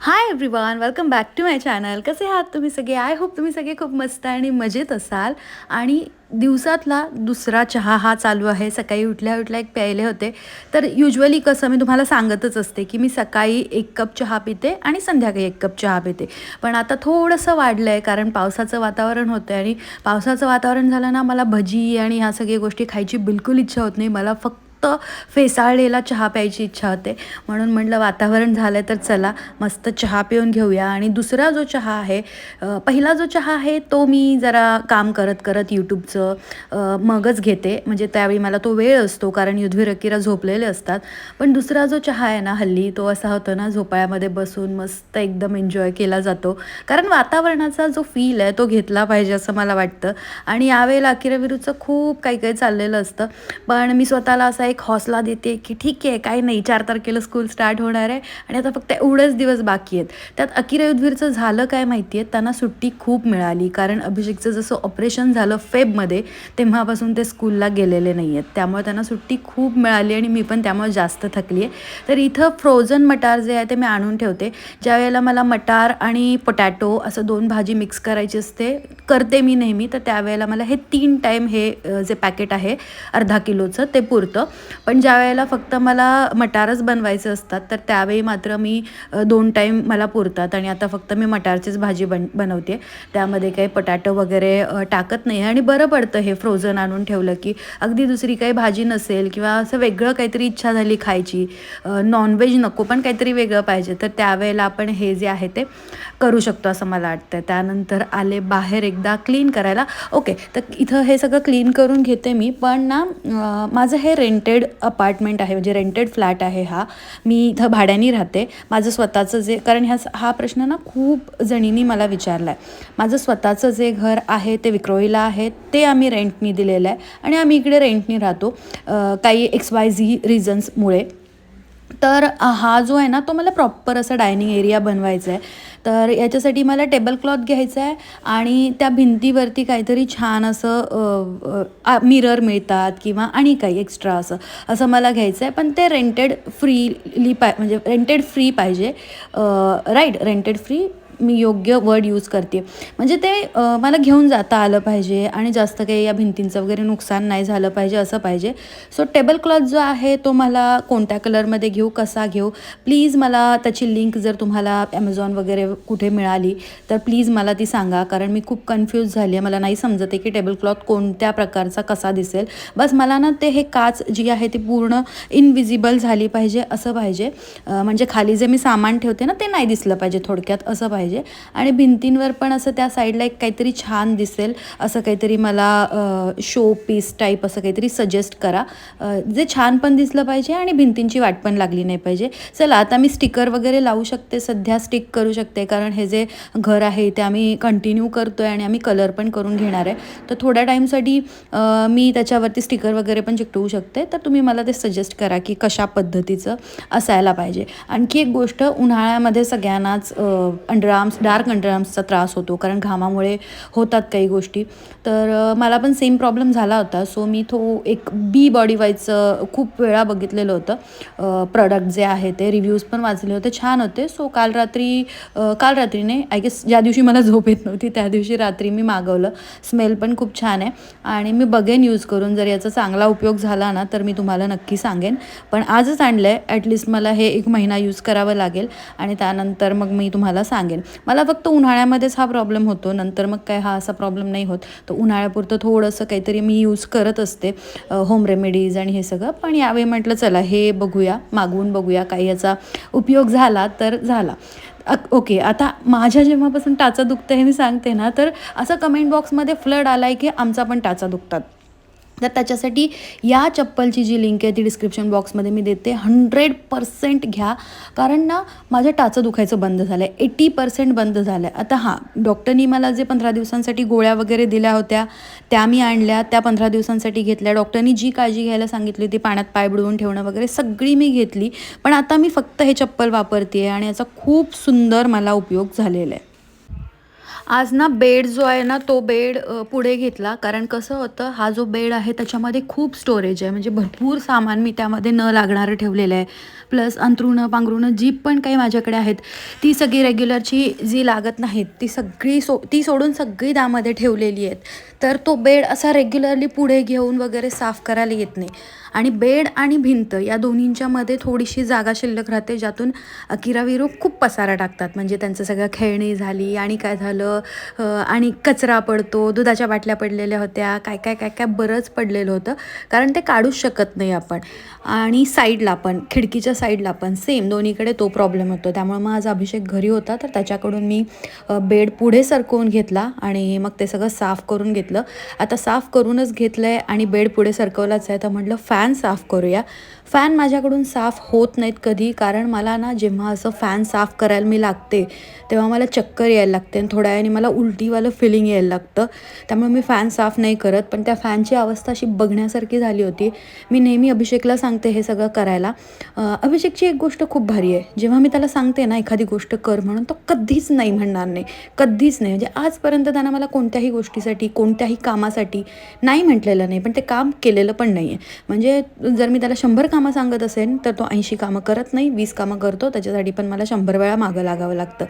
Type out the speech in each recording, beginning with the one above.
Hi everyone welcome back to my channel कसे आहात तुम्ही सगळे? आय होप तुम्ही सगळे खूप मस्त आणि मजेत असाल. आणि दिवसातला दुसरा चहा हा चालू आहे. सकाळी उठल्या उठल्या एक प्यायले होते. तर युजली कसं मी तुम्हाला सांगतच असते की मी सकाळी एक कप चहा पिते आणि संध्याकाळी एक कप चहा पिते. पण आता थोडंसं वाढलं आहे कारण पावसाचं वातावरण होतं आणि पावसाचं वातावरण झालं ना मला भजी आणि ह्या सगळ्या गोष्टी खायची बिलकुल इच्छा होत नाही. मला फक्त फेसाळलेला चहा प्यायची इच्छा होते. म्हणून म्हटलं वातावरण झालं तर चला मस्त चहा पिऊन घेऊया. आणि दुसरा जो चहा आहे पहिला जो चहा आहे तो मी जरा काम करत करत यूट्यूबचं मगच घेते. म्हणजे त्यावेळी मला तो वेळ असतो कारण युद्धवीर अकिरा झोपलेले असतात. पण दुसरा जो चहा आहे ना हल्ली तो असा होतो ना झोपाळ्यामध्ये बसून मस्त एकदम एन्जॉय केला जातो. कारण वातावरणाचा जो फील आहे तो घेतला पाहिजे असं मला वाटतं. आणि यावेळेला अकिरा खूप काही काही चाललेलं असतं. पण मी स्वतःला असा एक हौसला देते की ठीक आहे काय नाही चार तारखेला स्कूल स्टार्ट होणार आहे आणि आता फक्त एवढेच दिवस बाकी आहेत. त्यात अकिरा युद्धवीरचं झालं काय माहिती आहे? त्यांना सुट्टी खूप मिळाली कारण अभिषेकचं जसं ऑपरेशन झालं फेबमध्ये तेव्हापासून ते स्कूलला गेलेले नाही आहेत त्यामुळे त्यांना सुट्टी खूप मिळाली आणि मी पण त्यामुळे जास्त थकली आहे. तर इथं फ्रोझन मटार जे आहे ते मी आणून ठेवते. ज्यावेळेला मला मटार आणि पोटॅटो असं दोन भाजी मिक्स करायची असते करते मी नेहमी तर त्यावेळेला मला हे तीन टाईम हे जे पॅकेट आहे अर्धा किलोचं ते पुरतं. पण ज्या वेळेला फक्त मला मटारच बनवायचे असतात तर त्यावेळी मात्र मी दोन टाईम मला पुरतात आणि आता फक्त मी मटारचीच भाजी बन बनवते. त्यामध्ये काही पटाटो वगैरे टाकत नाही आणि बरं पडतं हे फ्रोझन आणून ठेवलं की अगदी दुसरी काही भाजी नसेल किंवा असं वेगळं काहीतरी इच्छा झाली खायची नॉनव्हेज नको पण काहीतरी वेगळं पाहिजे तर त्यावेळेला आपण हे जे आहे ते करू शकतो असं मला वाटतं. त्यानंतर आले बाहेर एकदा क्लीन करायला. ओके तर इथं हे सगळं क्लीन करून घेते मी. पण ना माझं हे रेंट रेंटेड अपार्टमेंट आहे म्हणजे रेंटेड फ्लॅट आहे हा. मी इथं भाड्याने राहते. माझं स्वतःचं जे कारण ह्या हा प्रश्न ना खूप जणींनी मला विचारला आहे माझं स्वतःचं जे घर आहे ते विक्रोईला आहे ते आम्ही रेंटनी दिलेलं आहे आणि आम्ही इकडे रेंटनी राहतो. काही एक्स वाय झी रिझन्समुळे तर हा जो आहे ना तो मला प्रॉपर असा डायनिंग एरिया बनवायचा आहे. तर याच्यासाठी मला टेबल क्लॉथ घ्यायचा आहे आणि त्या भिंतीवरती काहीतरी छान असं मिरर मिळतात किंवा आणि काही एक्स्ट्रा असं असं मला घ्यायचं आहे. पण ते रेंटेड फ्रीली पाय म्हणजे रेंटेड फ्री पाहिजे. राईट रेंटेड फ्री मी योग्य वर्ड यूज करते. म्हणजे ते मला घेऊन जाता आलं पाहिजे आणि जास्त काही या भिंतींचं वगैरे नुकसान नाही झालं पाहिजे असं पाहिजे. सो टेबल क्लॉथ जो आहे तो मला कोणत्या कलरमध्ये घेऊ कसा घेऊ? प्लीज मला त्याची लिंक जर तुम्हाला ॲमेझॉन वगैरे कुठे मिळाली तर प्लीज मला ती सांगा. कारण मी खूप कन्फ्यूज झाली आहे. मला नाही समजत आहे की टेबल क्लॉथ कोणत्या प्रकारचा कसा दिसेल. बस मला ना ते हे काच जी आहे ती पूर्ण इनविजिबल झाली पाहिजे असं पाहिजे. म्हणजे खाली जे मी सामान ठेवते ना ते नाही दिसलं पाहिजे थोडक्यात असं पाहिजे. आणि भिंतींवर पण असं त्या साईडला एक काहीतरी छान दिसेल असं काहीतरी मला शो पीस टाईप असं काहीतरी सजेस्ट करा. जे छान पण दिसलं पाहिजे आणि भिंतींची वाट पण लागली नाही पाहिजे. चला आता मी स्टिकर वगैरे लावू शकते सध्या स्टिक करू शकते कारण हे जे घर आहे ते आम्ही कंटिन्यू करतो आहे आणि आम्ही कलर पण करून घेणार आहे. तर थोड्या टाईमसाठी मी त्याच्यावरती स्टिकर वगैरे पण चिकटवू शकते. तर तुम्ही मला ते सजेस्ट करा की कशा पद्धतीचं असायला पाहिजे. आणखी एक गोष्ट उन्हाळ्यामध्ये सगळ्यांनाच अंडर अंडरआर्म्स डार्क अंडरआर्म्सचा त्रास होतो कारण घामामुळे होतात काही गोष्टी. तर मला पण सेम प्रॉब्लेम झाला होता. सो मी तो एक बी बॉडी वाईजचं खूप वेळा बघितलेलं होतं. प्रॉडक्ट जे आहे ते रिव्ह्यूज पण वाचले होते. छान होते. सो काल रात्री काल रात्री नाही आय गेस ज्या दिवशी मला झोप येत नव्हती त्या दिवशी रात्री मी मागवलं. स्मेल पण खूप छान आहे. आणि मी बघेन यूज करून. जर याचा चांगला उपयोग झाला ना तर मी तुम्हाला नक्की सांगेन. पण आजच आणलं आहे ॲटलिस्ट मला हे एक महिना यूज करावं लागेल. आणि त्यानंतर मग मी तुम्हाला सांगेन. मला फक्त उन्हाळ्यामध्येच हा प्रॉब्लेम होतो. नंतर मग काय हा असा प्रॉब्लेम नाही होत. तर उन्हाळ्यापुरतं थोडंसं काहीतरी मी यूज करत असते. होम रेमेडीज आणि हे सगळं. पण यावेळी म्हटलं चला हे बघूया. मागवून बघूया काही याचा उपयोग झाला तर झाला. ओके आता माझ्या जेव्हापासून टाचा दुखतं हे मी सांगते ना तर असं कमेंट बॉक्समध्ये फ्लड आला आहे की आमचा पण टाचा दुखतात. तर त्याच्यासाठी या चप्पलची जी लिंक आहे ती डिस्क्रिप्शन बॉक्समध्ये मी देते. हंड्रेड पर्सेंट घ्या. कारण ना माझ्या टाचं दुखायचं बंद झालं आहे एटी पर्सेंट बंद झालं आहे आता हां डॉक्टरनी मला जे पंधरा दिवसांसाठी गोळ्या वगैरे दिल्या होत्या त्या मी आणल्या. त्या पंधरा दिवसांसाठी घेतल्या. डॉक्टरनी जी काळजी घ्यायला सांगितली होती पाण्यात पाय बुडवून ठेवणं वगैरे सगळी मी घेतली. पण आता मी फक्त हे चप्पल वापरते आहे आणि याचा खूप सुंदर मला उपयोग झालेला आहे आज ना बेड जो आहे ना तो बेड पुढे घेतला. कारण कसं होतं हा जो बेड आहे त्याच्यामध्ये खूप स्टोरेज आहे. म्हणजे भरपूर सामान मी त्यामध्ये न लागणारं ठेवलेलं आहे. प्लस अंथरुणं पांघरुणं जी पण काही माझ्याकडे आहेत ती सगळी रेग्युलरची जी लागत नाहीत ती सगळी सो ती सोडून सगळी त्यामध्ये ठेवलेली आहेत. तर तो बेड असा रेग्युलरली पुढे घेऊन वगैरे साफ करायला येत नाही. आणि बेड आणि भिंत या दोन्हींच्या मध्ये थोडीशी जागा शिल्लक राहते ज्यातून अकिरा खूप पसारा टाकतात. म्हणजे त्यांचं सगळं खेळणी झाली आणि काय झालं आणि कचरा पडतो दुधाच्या बाटल्या पडलेल्या होत्या काय काय काय काय बरंच पडलेलं होतं. कारण ते काढूच शकत नाही आपण. आणि साईडला पण खिडकीच्या साईडला पण सेम दोन्हीकडे तो प्रॉब्लेम होतो. त्यामुळे मग आज अभिषेक घरी होता तर त्याच्याकडून मी बेड पुढे सरकवून घेतला आणि मग ते सगळं साफ करून घेतलं. आता साफ करूनच घेतलं आहे आणि बेड पुढे सरकवलाच आहे. तर म्हटलं फॅन साफ करूया फॅन माझ्याकडून साफ होत नाहीत कधी. कारण मला ना जेव्हा असं फॅन साफ करायला मी लागते तेव्हा मला चक्कर यायला लागते आणि थोड्या वेळाने मला उलटीवालं फिलिंग यायला लागतं. त्यामुळे मी फॅन साफ नाही करत. पण त्या फॅनची अवस्था अशी बघण्यासारखी झाली होती. मी नेहमी अभिषेकला सांगते हे सगळं करायला. अभिषेकची एक गोष्ट खूप भारी आहे. जेव्हा मी त्याला सांगते ना एखादी गोष्ट कर म्हणून तो कधीच नाही म्हणणार नाही. कधीच नाही. म्हणजे आजपर्यंत त्यानं मला कोणत्याही गोष्टीसाठी कोणत्याही कामासाठी नाही म्हटलेलं नाही. पण ते काम केलेलं पण नाही आहे म्हणजे जर मी त्याला शंभर कामं सांगत असेल तर तो ऐंशी कामं करत नाही वीस कामं करतो. त्याच्यासाठी पण मला शंभर वेळा मागं लागावं लागतं.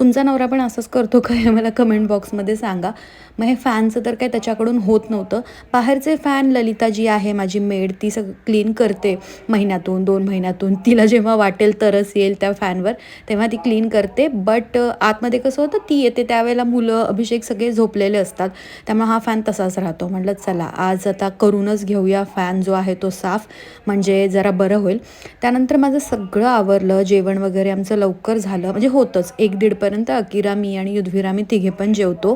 तुमचा नवरा पण असंच करतो का? हे मला कमेंट बॉक्समध्ये सांगा. मग हे फॅनचं तर काय त्याच्याकडून होत नव्हतं. बाहेरचे फॅन ललिता जी आहे माझी मेड ती सगळं क्लीन करते. महिन्यातून दोन महिन्यातून. तिला जेव्हा वाटेल तरच येईल त्या फॅनवर तेव्हा ती क्लीन करते. बट आतमध्ये कसं होतं ती येते त्यावेळेला मुलं अभिषेक सगळे झोपलेले असतात. त्यामुळे हा फॅन तसाच राहतो. म्हटलं चला आज आता करूनच घेऊया फॅन जो आहे तो साफ. म्हणजे जरा बरं होईल. त्यानंतर माझं सगळं आवरलं जेवण वगैरे आमचं लवकर झालं. म्हणजे होतंच. एक दीडपर्यंत अकिरा मी आणि युद्धवीरा मी तिघे पण जेवतो.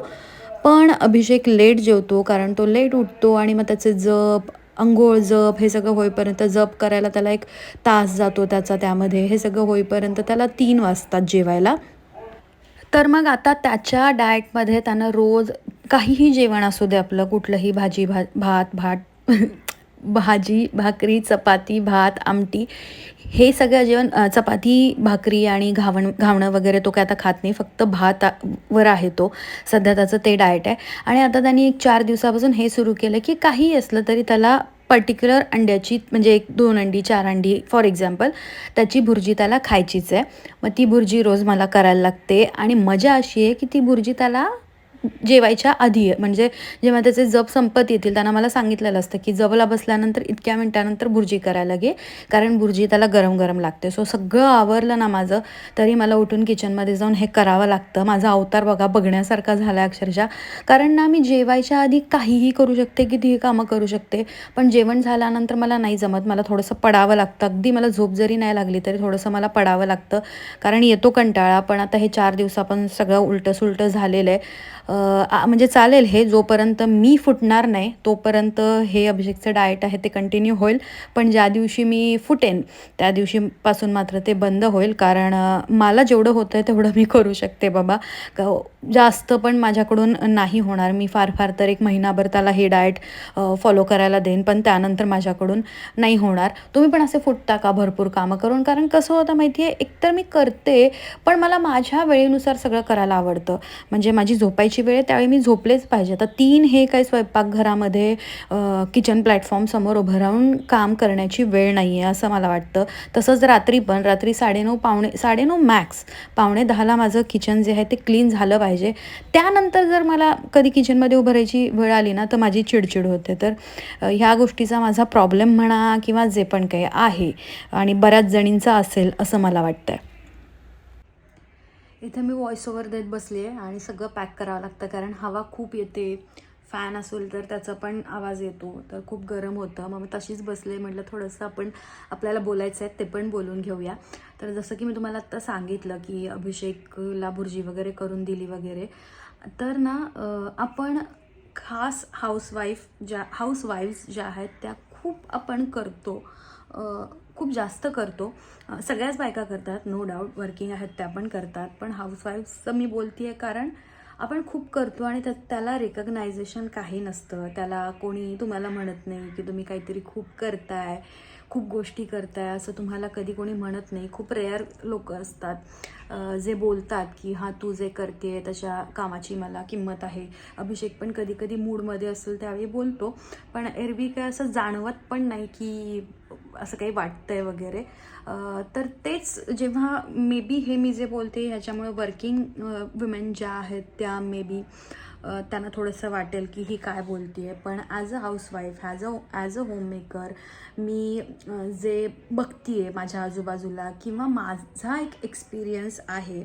पण अभिषेक लेट जेवतो कारण तो लेट उठतो आणि मग त्याचे जप अंघोळ जप हे सगळं होईपर्यंत जप करायला त्याला एक तास जातो त्याचा त्यामध्ये. हे सगळं होईपर्यंत त्याला तीन वाजतात जेवायला. तर मग आता त्याच्या डाएटमध्ये त्यानं रोज काहीही जेवण असू दे आपलं कुठलंही भाजी भा भात भात भाजी भाकरी चपाती भात आमटी हे सगळं जेवण चपाती भाकरी आणि घावण घावणं वगैरे तो काय आता खात नाही. फक्त भात वर आहे तो. सध्या त्याचं ते डाएट आहे. आणि आता त्यांनी एक चार दिवसापासून हे सुरू केलं की काही असलं तरी त्याला पर्टिक्युलर अंड्याची म्हणजे एक दोन अंडी चार अंडी फॉर एक्झाम्पल त्याची भुर्जी त्याला खायचीच आहे. मग ती भुर्जी रोज मला करायला लागते. आणि मजा अशी आहे की ती भुर्जी त्याला जेवायच्या आधी आहे म्हणजे जेव्हा त्याचे जप संपत येतील त्यांना मला सांगितलेलं असतं की जबला बसल्यानंतर इतक्या मिनटानंतर भुर्जी करायला घे कारण भुर्जी त्याला गरम गरम लागते. सो सगळं आवरलं ना माझं तरी मला उठून किचनमध्ये जाऊन हे करावं लागतं. माझा अवतार बघा बघण्यासारखा झाला आहे अक्षरशः. कारण ना मी जेवायच्या आधी काहीही करू शकते कितीही कामं करू शकते पण जेवण झाल्यानंतर मला नाही जमत. मला थोडंसं पडावं लागतं. अगदी मला झोप जरी नाही लागली तरी थोडंसं मला पडावं लागतं. कारण येतो कंटाळा पण आता हे चार दिवसापासून सगळं उलटं सुलटं झालेलं आहे. म्हणजे चालेल हे जोपर्यंत मी फुटणार नाही तोपर्यंत हे अभिषेकचं डाएट आहे ते कंटिन्यू होईल. पण ज्या दिवशी मी फुटेन त्या दिवशीपासून मात्र ते बंद होईल. कारण मला जेवढं होतं आहे तेवढं मी करू शकते बाबा. क- जास्त पण माझ्याकडून नाही होणार. मी फार फार तर एक महिनाभर त्याला हे डाएट फॉलो करायला देईन पण त्यानंतर माझ्याकडून नाही होणार. तुम्ही पण असे फुटता का? भरपूर कामं करून. कारण कसं होतं माहिती आहे एकतर मी करते पण मला माझ्या वेळेनुसार सगळं करायला आवडतं. म्हणजे माझी झोपायची वेळ त्यावेळी मी झोपलेच पाहिजे. आता तीन हे काही स्वयंपाकघरामध्ये किचन प्लॅटफॉर्म समोर उभं राहून काम करण्याची वेळ नाही आहे असं मला वाटतं. तसंच रात्री पण रात्री साडेनऊ पावणे साडेनऊ मॅक्स पावणे दहाला माझं किचन जे आहे ते क्लीन झालं पाहिजे. त्यानंतर जर मला कधी किचनमध्ये उभं राहायची वेळ आली ना तर माझी चिडचिड होते. तर ह्या गोष्टीचा माझा प्रॉब्लेम म्हणा किंवा जे पण काही आहे आणि बऱ्याच जणींचा असेल असं मला वाटतं आहे इथे मी व्हॉइस ओव्हर देत बसली आहे आणि सगळं पॅक करावं लागतं कारण हवा खूप येते. फॅन असेल तर त्याचा पण आवाज येतो. तर खूप गरम होतं. मग तशीच बसले म्हटलं थोडंसं आपण आपल्याला बोलायचं आहे ते पण बोलून घेऊया. तर जसं की मी तुम्हाला आत्ता सांगितलं की अभिषेकला भुर्जी वगैरे करून दिली वगैरे तर ना आपण खास हाऊसवाईफ ज्या हाऊसवाईफ्स ज्या आहेत त्या खूप आपण करतो. खूप जास्त करतो. सगळ्याच बायका करतात नो डाऊट वर्किंग आहेत त्या पण करतात. पण हाऊसवाईफ्सचं मी बोलते आहे कारण आपण खूप करतो आणि त्या त्याला रेकग्नायझेशन काही नसतं. त्याला कोणी तुम्हाला म्हणत नाही की तुम्ही काहीतरी खूप करताय. खूप गोष्टी करताय असं तुम्हाला कधी कोणी म्हणत नाही. खूप रेअर लोक असतात जे बोलतात की हां तू जे करते तशा कामाची मला किंमत आहे. अभिषेक पण कधी कधी मूडमध्ये असेल त्यावेळी बोलतो. पण एरवी काय असं जाणवत पण नाही की असं काही वाटतंय वगैरे. तर तेच जेव्हा मे बी हे मी जे बोलते ह्याच्यामुळे वर्किंग वुमेन ज्या आहेत त्या मे बी त्यांना थोडंसं वाटेल की ही काय बोलते आहे पण as a housewife as a as a homemaker मी जे बघते आहे माझ्या आजूबाजूला किंवा माझा एक एक्सपिरियन्स आहे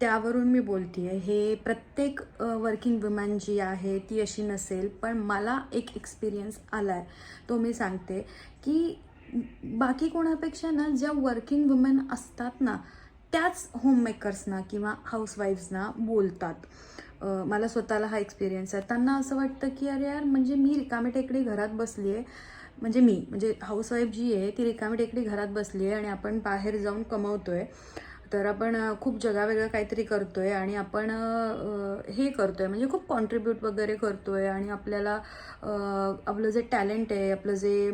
त्यावरून मी बोलते आहे हे प्रत्येक वर्किंग वुमन जी आहे ती अशी नसेल पण मला एक एक्सपिरियन्स आला आहे तो मी सांगते की बाकी कोणापेक्षा ना ज्या वर्किंग वुमेन असतात ना त्याच होममेकर्सना किंवा हाऊसवाईफ्सना बोलतात. मला स्वतःला हा एक्सपिरियन्स आहे. त्यांना असं वाटतं की अरे यार म्हणजे मी रिकामी टेकडी घरात बसली आहे म्हणजे मी म्हणजे हाऊसवाईफ जी आहे ती रिकामी टेकडी घरात बसली आहे आणि आपण बाहेर जाऊन कमवतो आहे तर आपण खूप जगावेगळं काहीतरी करतो आहे आणि आपण हे करतो आहे म्हणजे खूप कॉन्ट्रीब्यूट वगैरे करतो आहे आणि आपल्याला आपलं जे टॅलेंट आहे आपलं जे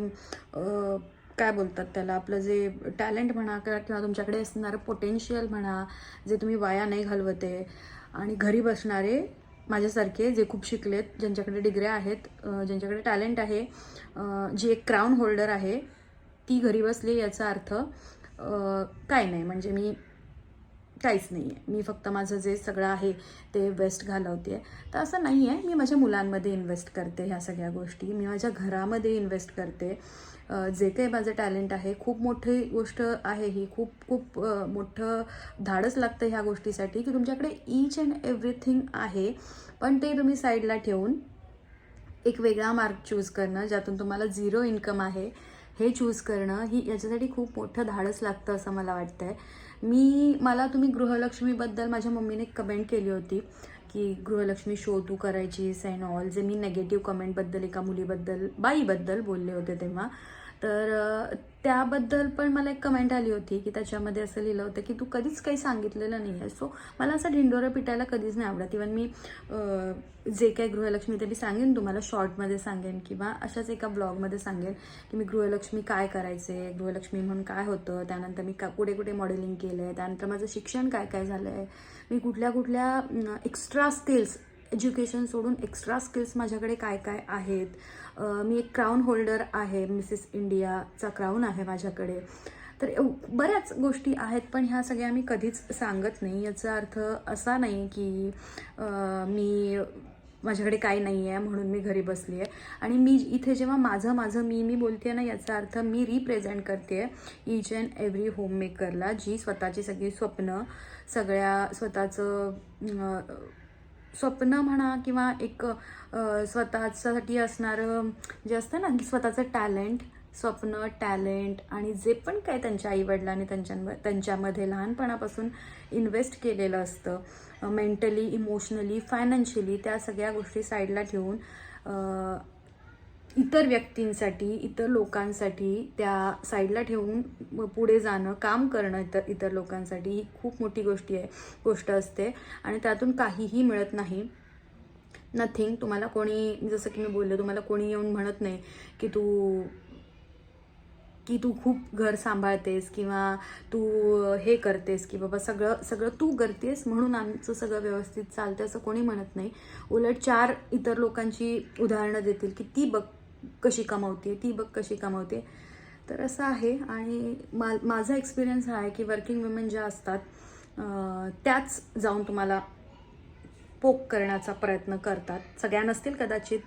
काय बोलतात त्याला? आपलं जे टॅलेंट म्हणा किंवा किंवा तुमच्याकडे असणारं पोटेन्शियल म्हणा जे तुम्ही वाया नाही घालवते आणि घरी बसणारे माझ्यासारखे जे खूप शिकलेत ज्यांच्याकडे डिग्र्या आहेत ज्यांच्याकडे टॅलेंट आहे जी एक क्राऊन होल्डर आहे ती घरी बसली याचा अर्थ काय नाही. म्हणजे मी काहीच नाही आहे मी फक्त माझं जे सगळं आहे ते वेस्ट घालवते आहे तर असं नाही आहे मी माझ्या मुलांमध्ये इन्व्हेस्ट करते ह्या सगळ्या गोष्टी. मी माझ्या घरामध्ये इन्व्हेस्ट करते. जे काही माझं टॅलेंट आहे खूप मोठी गोष्ट आहे ही. खूप खूप मोठं धाडस लागतं ह्या गोष्टीसाठी की तुमच्याकडे ईच अँड एव्हरीथिंग आहे पण ते तुम्ही साईडला ठेवून एक वेगळा मार्ग चूज करणं ज्यातून तुम्हाला झिरो इन्कम आहे हे चूज करणं ही याच्यासाठी खूप मोठं धाडस लागतं असं मला वाटतं आहे मी मला तुम्ही गृहलक्ष्मीबद्दल माझ्या मम्मीने एक कमेंट केली होती. की गृहलक्ष्मी शो तू करायचीस अँड ऑल जे मी नेगेटिव्ह कमेंटबद्दल एका मुलीबद्दल बाईबद्दल बोलले होते तेव्हा. तर त्याबद्दल पण मला एक कमेंट आली होती की त्याच्यामध्ये असं लिहिलं होतं की तू कधीच काही सांगितलेलं नाही आहे सो मला असं ढिंडोरं पिटायला कधीच नाही आवडत. इवन मी जे काही गृहलक्ष्मी ते मी सांगेन तुम्हाला शॉर्टमध्ये सांगेन किंवा अशाच एका ब्लॉगमध्ये सांगेन की मी गृहलक्ष्मी काय करायचे गृहलक्ष्मी म्हणून काय होतं त्यानंतर मी का कुठे कुठे मॉडेलिंग केलं आहे त्यानंतर माझं शिक्षण काय काय झालं आहे मी कुठल्या कुठल्या एक्स्ट्रा स्किल्स एज्युकेशन सोडून एक्स्ट्रा स्किल्स माझ्याकडे काय काय आहेत? मी एक क्राऊन होल्डर आहे मिसेस इंडियाचा क्राऊन आहे माझ्याकडे. तर बऱ्याच गोष्टी आहेत पण ह्या सगळ्या मी कधीच सांगत नाही. याचा अर्थ असा नाही की मी माझ्याकडे काही नाही आहे म्हणून मी घरी बसली आहे आणि मी इथे जेव्हा माझं माझं मी मी बोलते ना याचा अर्थ मी रिप्रेझेंट करते आहे ईच अँड एव्हरी होममेकरला जी स्वतःची सगळी स्वप्न सगळ्या स्वतःचं स्वप्न म्हणा किंवा एक स्वतःसाठी असणारं जे असतं ना की स्वतःचं टॅलेंट स्वप्न टॅलेंट आणि जे पण काय त्यांच्या आईवडिलांनी त्यांच्या त्यांच्यामध्ये लहानपणापासून इन्व्हेस्ट केलेलं असतं मेंटली इमोशनली फायनान्शियली त्या सगळ्या गोष्टी साईडला ठेवून इतर व्यक्तींसाठी इतर लोकांसाठी त्या साईडला ठेवून पुढे जाणं काम करणं इतर इतर लोकांसाठी ही खूप मोठी गोष्टी आहे गोष्ट असते. आणि त्यातून काहीही मिळत नाही. नथिंग तुम्हाला कोणी जसं की मी बोलले तुम्हाला कोणी येऊन म्हणत नाही की तू की तू खूप घर सांभाळतेस किंवा तू हे करतेस की बाबा सगळं सगळं तू करतेस म्हणून आमचं सगळं व्यवस्थित चालतं असं कोणी म्हणत नाही. उलट चार इतर लोकांची उदाहरणं देतील की ती बघ कशी कमावते ती बघ कशी कमावते. तर असं आहे आणि मा माझा एक्सपिरियन्स हा आहे की वर्किंग वुमेन ज्या असतात त्याच जाऊन तुम्हाला पोक करण्याचा प्रयत्न करतात. सगळ्या नसतील कदाचित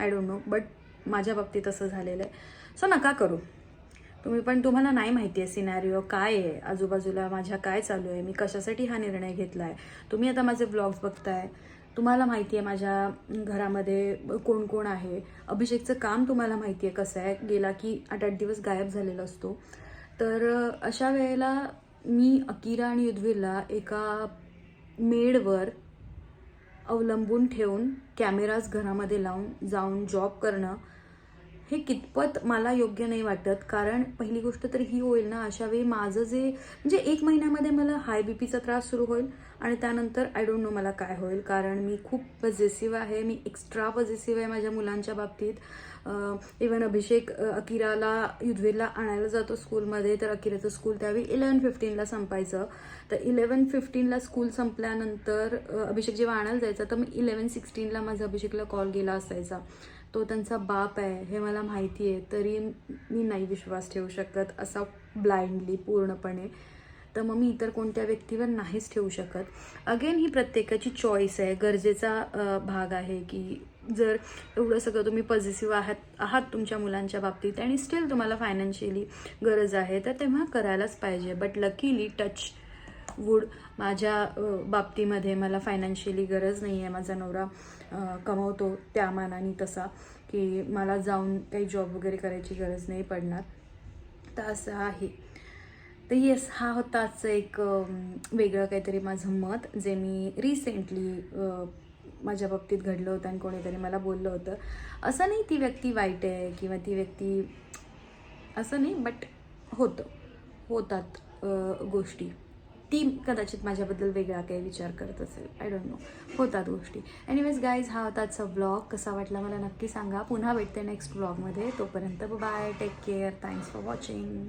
आय डोंट नो बट माझ्या बाबतीत असं झालेलं आहे. सो नका करू. तुम्ही पण तुम्हाला नाही माहिती आहे सिनॅरिओ काय आहे आजूबाजूला माझ्या काय चालू आहे मी कशासाठी हा निर्णय घेतला आहे तुम्ही आता माझे ब्लॉग्स बघताय. तुम्हाला माहिती आहे माझ्या घरामध्ये कोण कोण आहे? अभिषेकचं काम तुम्हाला माहिती आहे कसं आहे? गेला की आठ आठ दिवस गायब झालेला असतो. तर अशा वेळेला मी अकिरा आणि युद्धवीरला एका मेडवर अवलंबून ठेवून कॅमेराज घरामध्ये लावून जाऊन जॉब करणं हे कितपत मला योग्य नाही वाटत. कारण पहिली गोष्ट तर ही होईल ना अशा वेळी माझं जे म्हणजे एक महिन्यामध्ये मला हाय बी पीचा त्रास सुरू होईल आणि त्यानंतर आय डोंट नो मला काय होईल. कारण मी खूप पॉझिटिव्ह आहे मी एक्स्ट्रा पॉझिटिव्ह आहे माझ्या मुलांच्या बाबतीत. इवन अभिषेक अकिराला युद्धवीरला आणायला जातो स्कूलमध्ये तर अकिराचं स्कूल त्यावेळी इलेवन फिफ्टीनला संपायचं. तर इलेवन फिफ्टीनला स्कूल संपल्यानंतर अभिषेक जेव्हा आणायला जायचा तर मी इलेवन सिक्स्टीनला माझा अभिषेकला कॉल गेला असायचा. तो त्यांचा बाप आहे हे मला माहिती आहे तरी मी नाही विश्वास ठेवू शकत असा ब्लाइंडली पूर्णपणे. तर मग मी इतर कोणत्या व्यक्तीवर नाहीच ठेवू शकत. अगेन ही प्रत्येकाची चॉईस आहे. गरजेचा भाग आहे की जर एवढं सगळं तुम्ही पॉझिटिव्ह आहात आहात तुमच्या मुलांच्या बाबतीत आणि स्टील तुम्हाला फायनान्शियली गरज आहे तर तेव्हा करायलाच पाहिजे. बट लकीली टच वूड माझ्या बाबतीमध्ये मला फायनान्शियली गरज नाही आहे माझा नवरा कमवतो त्या मानाने तसा की मला जाऊन काही जॉब वगैरे करायची गरज नाही पडणार. तर असं आहे. तर येस हा होता आजचं एक वेगळं काहीतरी माझं मत जे मी रिसेंटली माझ्या बाबतीत घडलं होतं आणि कोणीतरी मला बोललं होतं. असं नाही ती व्यक्ती वाईट आहे किंवा ती व्यक्ती असं नाही बट होतं. होतात गोष्टी. ती कदाचित माझ्याबद्दल वेगळा काही विचार करत असेल. आय डोंट नो होतात गोष्टी. एनिवेज गाईज हा होता आजचा ब्लॉग कसा वाटला मला नक्की सांगा. पुन्हा भेटते नेक्स्ट ब्लॉगमध्ये तोपर्यंत bye take care thanks for watching